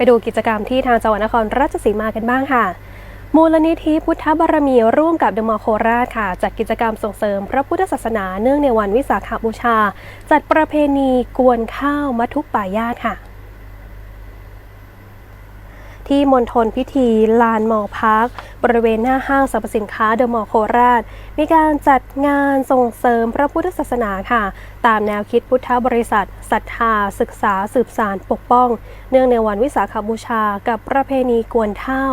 ไปดูกิจกรรมที่ทางจังหวัดนครราชสีมากันบ้างค่ะ มูลนิธิพุทธบารมีร่วมกับเดอะมอลโคราชค่ะ จัดกิจกรรมส่งเสริมพระพุทธศาสนาเนื่องในวันวิสาขบูชา จัดประเพณีกวนข้าวมัทุปป่ายาตค่ะ ที่มณฑลพิธีลานมอพาร์คบริเวณหน้าห้างสรรพสินค้าเดอะมอลล์โคราช มีการจัดงานส่งเสริมพระพุทธศาสนาค่ะ ตามแนวคิดพุทธบริษัทศรัทธา ศึกษาสืบสารปกป้อง เนื่องในวันวิสาขบูชากับประเพณีกวนเท่า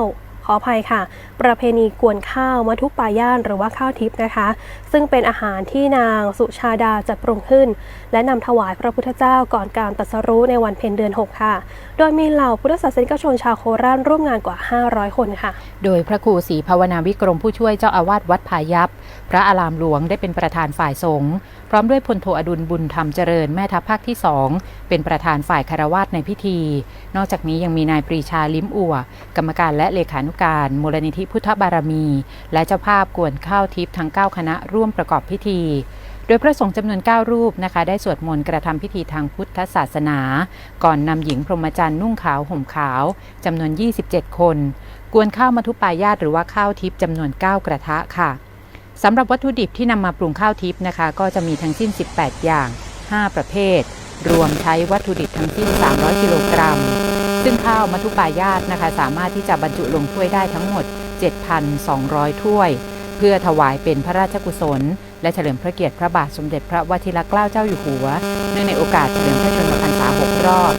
ขออภัยค่ะ ประเพณีกวนข้าวมัทุปายานหรือว่าข้าวทิพย์นะคะ ซึ่งเป็นอาหารที่นางสุชาดาจัดปรุงขึ้น และนำถวายพระพุทธเจ้าก่อนการตรัสรู้ในวันเพ็ญเดือน 6 ค่ะ โดยมีเหล่าพุทธศาสนิกชนชาวโคราชร่วมงานกว่า 500 คนค่ะ โดยพระครูศรีภาวนาวิกรมผู้ช่วยเจ้าอาวาสวัดพายัพพระอารามหลวงได้เป็นประธานฝ่ายสงฆ์พร้อมด้วยพลโทอดุลบุญธรรมเจริญแม่ทัพภาคที่สองเป็นประธานฝ่ายคารวาสในพิธี นอกจากนี้ยังมีนายปรีชาลิ้มอั่วกรรมการและเลขานุการมูลนิธิพุทธบารมี และเจ้าภาพกวนข้าวทิพย์ทั้ง 9 คณะร่วมประกอบพิธี โดยพระสงฆ์จำนวน 9 รูปนะคะ ได้สวดมนต์กระทำพิธีทางพุทธศาสนา ก่อนนำหญิงพรหมจรรย์นุ่งขาวห่มขาวจำนวน 27 คน กวนข้าวมัทุปายาตหรือว่าข้าวทิพย์จำนวน 9 กระทะค่ะสำหรับวัตถุดิบที่นำมาปรุงข้าวทิพย์นะคะ ก็จะมีทั้งสิ้น 18 อย่าง 5 ประเภท รวมใช้วัตถุดิบทั้งสิ้น 300 กิโลกรัม ซึ่งข้าวมัทุปายาตนะคะสามารถที่จะบรรจุลงถ้วยได้ทั้งหมด 7,200 ถ้วย เพื่อถวายเป็นพระราชกุศล และเฉลิมพระเกียรติพระบาทสมเด็จพระวชิรเกล้าเจ้าอยู่หัว เนื่องในโอกาสเฉลิมพระชนมพรรษา6รอบ